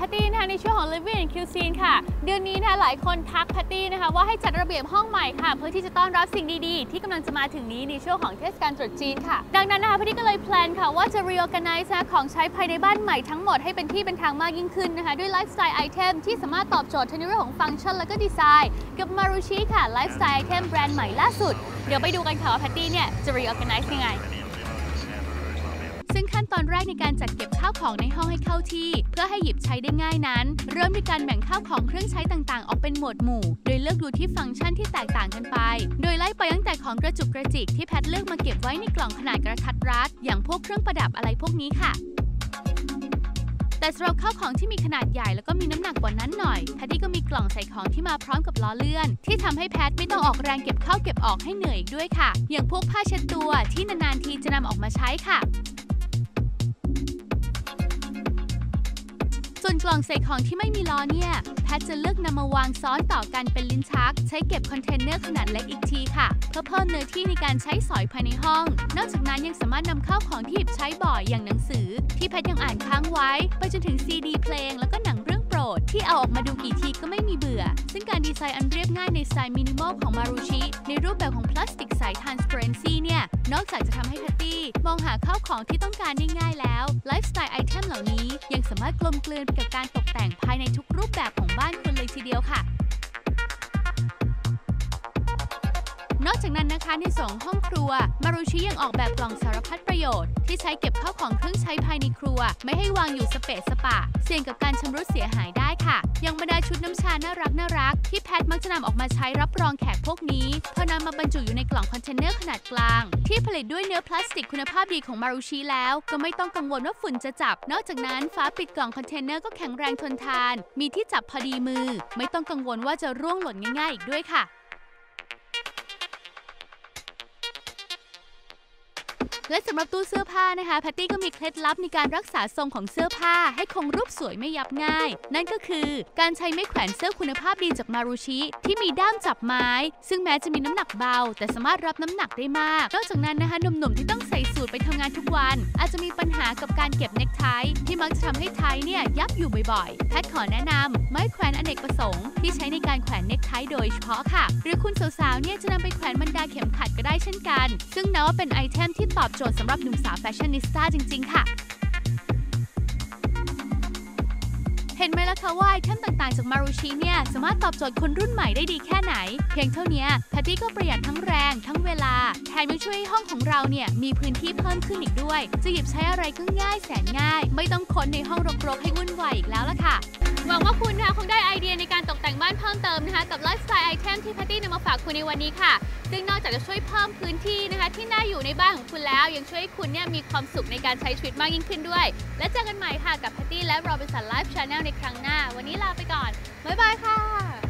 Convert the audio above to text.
พตตี้นะคะในช่วงของ Living and Cuisine ค่ะ เดือนนี้นะคะหลายคนทักแพตตี้นะคะว่าให้จัดระเบียบห้องใหม่ค่ะ เพื่อที่จะต้อนรับสิ่งดีๆ ที่กำลังจะมาถึงนี้ในช่วงของเทศกาลตรุษจีนค่ะ ดังนั้นนะคะแพตตี้ก็เลยแพลนค่ะว่าจะ reorganize นะคะของใช้ภายในบ้านใหม่ทั้งหมดให้เป็นที่เป็นทางมากยิ่งขึ้นนะคะด้วยไลฟ์สไตล์ไอเทมที่สามารถตอบโจทย์ทั้งในเรื่องของฟังก์ชันและก็ดีไซน์กับ Marucci ค่ะไลฟ์สไตล์ไอเทมแบรนด์ใหม่ล่าสุดเดี๋ยวไปดูกันค่ะว่าแพตตี้เนี่ยจะ reorganize ยังไง ซึ่งขั้นตอนแรกในการจัดเก็บข้าวของในห้องให้เข้าที่ เพื่อให้หยิบใช้ได้ง่ายนั้น เริ่มด้วยการแบ่งข้าวของเครื่องใช้ต่างๆ ออกเป็นหมวดหมู่ โดยเลือกดูที่ฟังก์ชันที่แตกต่างกันไป โดยไล่ไปตั้งแต่ของกระจุกกระจิกที่แพทเลือกมาเก็บไว้ในกล่องขนาดกระทัดรัด อย่างพวกเครื่องประดับอะไรพวกนี้ค่ะแต่สำหรับข้าวของที่มีขนาดใหญ่แล้วก็มีน้ำหนักกว่านั้นหน่อย แพทตี้ก็มีกล่องใส่ของที่มาพร้อมกับล้อเลื่อน ที่ทำให้แพทไม่ต้องออกแรงเก็บเข้าเก็บออกให้เหนื่อยอีกด้วยค่ะ อย่างพวกผ้าเช็ดตัวที่นานๆทีจะนำออกมาใช้ค่ะ ส่วนกล่องใส่ของที่ไม่มีล้อเนี่ย แพทจะเลือกนำมาวางซ้อนต่อกันเป็นลิ้นชัก ใช้เก็บคอนเทนเนอร์ขนาดเล็กอีกทีค่ะ เพื่อเพิ่มเนื้อที่ในการใช้สอยภายในห้อง นอกจากนั้นยังสามารถนำเข้าของที่หยิบใช้บ่อยอย่างหนังสือ ที่แพทยังอ่านค้างไว้ ไปจนถึงซีดีเพลงแล้วก็หนังเรื่องโปรด ที่เอาออกมาดูกี่ทีก็ไม่มีเบื่อ ซึ่งการดีไซน์อันเรียบง่ายในสไตล์มินิมอลของมารุชิในรูปแบบของพลาสติกใส transparency เนี่ยนอกจากจะทำให้แพตตี้มองหาข้าวของที่ต้องการได้ง่ายแล้วไลฟ์สไตล์ไอเทมเหล่านี้ามารถกลมกลืนไปกับการตกแต่งภายในทุกรูปแบบของบ้านคุณเลยทีเดียวค่ะ จากนั้นนะคะในส่วนของห้องครัว มารุชิยังออกแบบกล่องสารพัดประโยชน์ ที่ใช้เก็บข้าวของเครื่องใช้ภายในครัว ไม่ให้วางอยู่สเปะสปะ เสี่ยงกับการชำรุดเสียหายได้ค่ะย่างบรรดาชุดน้ำชาน่ารักน่ารักที่แพทมักจะนำออกมาใช้รับรองแขกพวกนี้พอนำมาบรรจุอยู่ในกล่องคอนเทนเนอร์ขนาดกลาง ที่ผลิตด้วยเนื้อพลาสติกคุณภาพดีของมารุชิแล้ว ก็ไม่ต้องกังวลว่าฝุ่นจะจับ นอกจากนั้นฝาปิดกล่องคอนเทนเนอร์ก็แข็งแรงทนทาน มีที่จับพอดีมือ ไม่ต้องกังวลว่าจะร่วงหล่นง่ายๆอีกด้วยค่ะ และสำหรับตู้เสื้อผ้านะคะแพตตี้ก็มีเคล็ดลับในการรักษาทรงของเสื้อผ้า ให้คงรูปสวยไม่ยับง่าย นั่นก็คือการใช้ไม้แขวนเสื้อคุณภาพดีจากมารุชิ ที่มีด้ามจับไม้ ซึ่งแม้จะมีน้ำหนักเบา แต่สามารถรับน้ำหนักได้มาก นอกจากนั้นนะคะหนุ่มๆที่ต้องใส่สูทไปทำงานทุกวัน อาจจะมีปัญหากับการเก็บเน็กไทที่มักจะทำให้ไทเนี่ยยับอยู่บ่อยๆแพทขอแนะนำไม้แขวนอเนกประสงค์ที่ใช้ในการแขวนเน็กไทโดยเฉพาะค่ะ หรือคุณสาวๆเนี่ยจะนำไปแขวนบรรดาเข็มขัดก็ได้เช่นกัน ซึ่งนับว่าเป็นไอเทมที่ตอบโจทย์สำหรับหนุ่มสาวแฟชั่นนิสต้าจริง ๆ ค่ะ เห็นไหมล่ะคะว่าไอเทมต่างๆ จากมารุชิเนี่ย สามารถตอบโจทย์คนรุ่นใหม่ได้ดีแค่ไหน เพียงเท่านี้แพตตี้ก็ประหยัดทั้งแรงทั้งเวลา แถมยังช่วยให้ห้องของเราเนี่ย มีพื้นที่เพิ่มขึ้นอีกด้วย จะหยิบใช้อะไรก็ง่ายแสนง่าย ไม่ต้องค้นในห้องรกๆให้วุ่นวายอีกแล้วล่ะค่ะ หวังว่าคุณนะคะคงได้ไอเดียในการตกแต่งบ้านเพิ่มเติมนะคะกับไลฟ์สไตล์ไอเทมที่แพตตี้นำมาฝากคุณในวันนี้ค่ะ ซึ่งนอกจากจะช่วยเพิ่มพื้นที่นะคะที่น่าอยู่ในบ้านของคุณแล้ว ยังช่วยให้คุณเนี่ยมีความสุขในการใช้ชีวิตมากยิ่งขึ้นด้วย และเจอกันใหม่ค่ะกับแพตตี้และโรบินสันไลฟ์ชาแนลในครั้งหน้า วันนี้ลาไปก่อนบ๊ายบายค่ะ